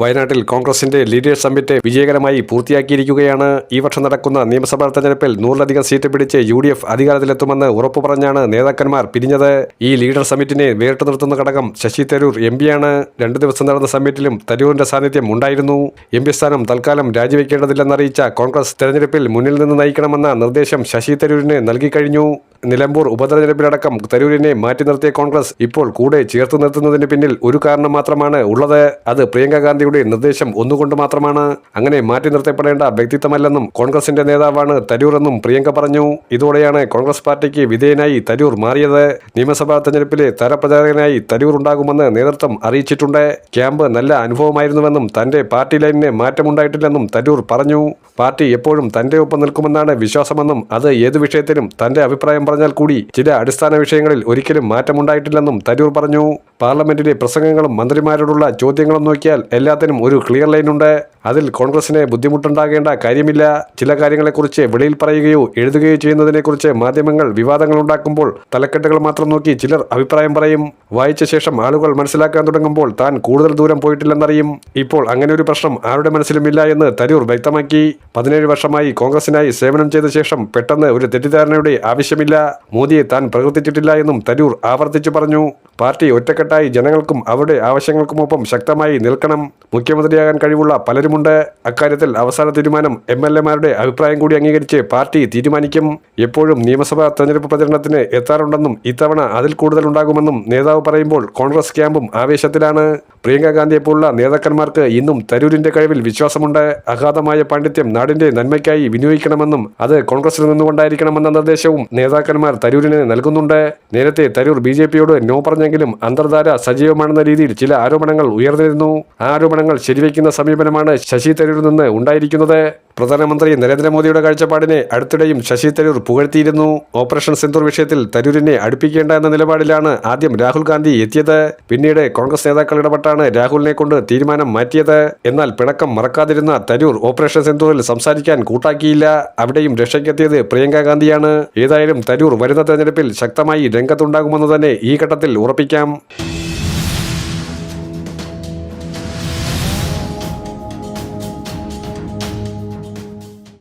വയനാട്ടിൽ കോൺഗ്രസിന്റെ leaders summit വിജയകരമായി പൂർത്തിയാക്കിയിരിക്കുകയാണ്. ഈ വർഷം നടക്കുന്ന നിയമസഭാ തെരഞ്ഞെടുപ്പിൽ നൂറിലധികം സീറ്റ് പിടിച്ച് യു ഡി എഫ് അധികാരത്തിലെത്തുമെന്ന് ഉറപ്പു പറഞ്ഞാണ് നേതാക്കന്മാർ പിരിഞ്ഞത്. ഈ ലീഡർ സമ്മിറ്റിനെ വേറിട്ട് നിർത്തുന്ന ഘടകം ശശി തരൂർ എം പിയാണ് രണ്ടു ദിവസം നടന്ന സമ്മിറ്റിലും തരൂരിന്റെ സാന്നിധ്യം ഉണ്ടായിരുന്നു. എം പി സ്ഥാനം തൽക്കാലം രാജിവെക്കേണ്ടതില്ലെന്നറിയിച്ച കോൺഗ്രസ് തെരഞ്ഞെടുപ്പിൽ മുന്നിൽ നിന്ന് നയിക്കണമെന്ന നിർദ്ദേശം ശശി തരൂരിന് നൽകിക്കഴിഞ്ഞു നിലമ്പൂർ ഉപതെരഞ്ഞെടുപ്പിലടക്കം തരൂരിനെ മാറ്റി നിർത്തിയ കോൺഗ്രസ് ഇപ്പോൾ കൂടെ ചേർത്ത് നിർത്തുന്നതിന് പിന്നിൽ ഒരു കാരണം മാത്രമാണ് ഉള്ളത്. അത് പ്രിയങ്ക ഗാന്ധിയുടെ നിർദ്ദേശം ഒന്നുകൊണ്ട് മാത്രമാണ്. അങ്ങനെ മാറ്റി നിർത്തപ്പെടേണ്ട വ്യക്തിത്വമല്ലെന്നും കോൺഗ്രസിന്റെ നേതാവാണ് തരൂർ എന്നും പ്രിയങ്ക പറഞ്ഞു. ഇതോടെയാണ് കോൺഗ്രസ് പാർട്ടിക്ക് വിധേയനായി തരൂർ മാറിയത്. നിയമസഭാ തെരഞ്ഞെടുപ്പിലെ തരപ്രചാരകനായി തരൂർ ഉണ്ടാകുമെന്ന് നേതൃത്വം അറിയിച്ചിട്ടുണ്ട്. ക്യാമ്പ് നല്ല അനുഭവമായിരുന്നുവെന്നും തന്റെ പാർട്ടി ലൈനിന് മാറ്റമുണ്ടായിട്ടില്ലെന്നും തരൂർ പറഞ്ഞു. പാർട്ടി എപ്പോഴും തന്റെ ഒപ്പം നിൽക്കുമെന്നാണ് വിശ്വാസമെന്നും അത് ഏതു വിഷയത്തിലും തന്റെ അഭിപ്രായം പറഞ്ഞാൽ കൂടി ചില അടിസ്ഥാന വിഷയങ്ങളിൽ ഒരിക്കലും മാറ്റമുണ്ടായിട്ടില്ലെന്നും തരൂർ പറഞ്ഞു. പാർലമെന്റിലെ പ്രസംഗങ്ങളും മന്ത്രിമാരോടുള്ള ചോദ്യങ്ങളും നോക്കിയാൽ എല്ലാത്തിനും ഒരു ക്ലിയർ ലൈൻ ഉണ്ട്. അതിൽ കോൺഗ്രസിന് ബുദ്ധിമുട്ടുണ്ടാകേണ്ട കാര്യമില്ല. ചില കാര്യങ്ങളെക്കുറിച്ച് വെളിയിൽ പറയുകയോ എഴുതുകയോ ചെയ്യുന്നതിനെക്കുറിച്ച് മാധ്യമങ്ങൾ വിവാദങ്ങൾ ഉണ്ടാക്കുമ്പോൾ തലക്കെട്ടുകൾ മാത്രം നോക്കി ചിലർ അഭിപ്രായം പറയും. വായിച്ച ശേഷം ആളുകൾ മനസ്സിലാക്കാൻ തുടങ്ങുമ്പോൾ താൻ കൂടുതൽ ദൂരം പോയിട്ടില്ലെന്നറിയും. ഇപ്പോൾ അങ്ങനെ ഒരു പ്രശ്നം ആരുടെ മനസ്സിലുമില്ല എന്ന് തരൂർ വ്യക്തമാക്കി. പതിനേഴ് വർഷമായി കോൺഗ്രസിനായി സേവനം ചെയ്ത ശേഷം പെട്ടെന്ന് ഒരു തെറ്റിദ്ധാരണയുടെ ആവശ്യമില്ല. മോദിയെ താൻ പ്രവർത്തിച്ചിട്ടില്ല എന്നും തരൂർ ആവർത്തിച്ചു പറഞ്ഞു. പാർട്ടി ഒറ്റക്കെട്ടായി ജനങ്ങൾക്കും അവരുടെ ആവശ്യങ്ങൾക്കുമൊപ്പം ശക്തമായി നിൽക്കണം. മുഖ്യമന്ത്രിയാകാൻ കഴിവുള്ള പലരുമുണ്ട്. അക്കാര്യത്തിൽ അവസാന തീരുമാനം എം എൽ എമാരുടെ അഭിപ്രായം കൂടി അംഗീകരിച്ച് പാർട്ടി തീരുമാനിക്കും. എപ്പോഴും നിയമസഭാ തെരഞ്ഞെടുപ്പ് പ്രചരണത്തിന് എത്താറുണ്ടെന്നും ഇത്തവണ അതിൽ കൂടുതൽ ഉണ്ടാകുമെന്നും നേതാവ് പറയുമ്പോൾ കോൺഗ്രസ് ക്യാമ്പും ആവേശത്തിലാണ്. പ്രിയങ്ക ഗാന്ധിയെ പോലുള്ള നേതാക്കന്മാർക്ക് ഇന്നും തരൂരിന്റെ കഴിവിൽ വിശ്വാസമുണ്ട്. അഗാധമായ പാണ്ഡിത്യം നാടിന്റെ നന്മയ്ക്കായി വിനിയോഗിക്കണമെന്നും അത് കോൺഗ്രസിൽ നിന്നുകൊണ്ടായിരിക്കണമെന്ന നിർദ്ദേശവും നേതാക്കന്മാർ തരൂരിന് നൽകുന്നുണ്ട്. നേരത്തെ തരൂർ ബി ജെ പിയോട് നോ പറഞ്ഞെങ്കിലും അന്തർധാര സജീവമാണെന്ന രീതിയിൽ ചില ആരോപണങ്ങൾ ഉയർന്നിരുന്നു. ആ ആരോപണങ്ങൾ ശരിവയ്ക്കുന്ന സമീപനമാണ് ശശി തരൂരിൽ നിന്ന് ഉണ്ടായിരിക്കുന്നത്. പ്രധാനമന്ത്രി നരേന്ദ്രമോദിയുടെ കാഴ്ചപ്പാടിനെ അടുത്തിടെയും ശശി തരൂർ പുകഴ്ത്തിയിരുന്നു. ഓപ്പറേഷൻ സിന്ദൂർ വിഷയത്തിൽ തരൂരിനെ അടുപ്പിക്കേണ്ട എന്ന നിലപാടിലാണ് ആദ്യം രാഹുൽ ഗാന്ധി എത്തിയത്. പിന്നീട് കോൺഗ്രസ് നേതാക്കൾ ഇടപെട്ടാണ് രാഹുലിനെ കൊണ്ട് തീരുമാനം മാറ്റിയത്. എന്നാൽ പിണക്കം മറക്കാതിരുന്ന തരൂർ ഓപ്പറേഷൻ സിന്ദൂറിൽ സംസാരിക്കാൻ കൂട്ടാക്കിയില്ല. അവിടെയും രക്ഷയ്ക്കെത്തിയത് പ്രിയങ്ക ഗാന്ധിയാണ്. ഏതായാലും തരൂർ വരുന്ന തെരഞ്ഞെടുപ്പിൽ ശക്തമായി രംഗത്തുണ്ടാകുമെന്ന് തന്നെ ഈ ഘട്ടത്തിൽ ഉറപ്പിക്കാം.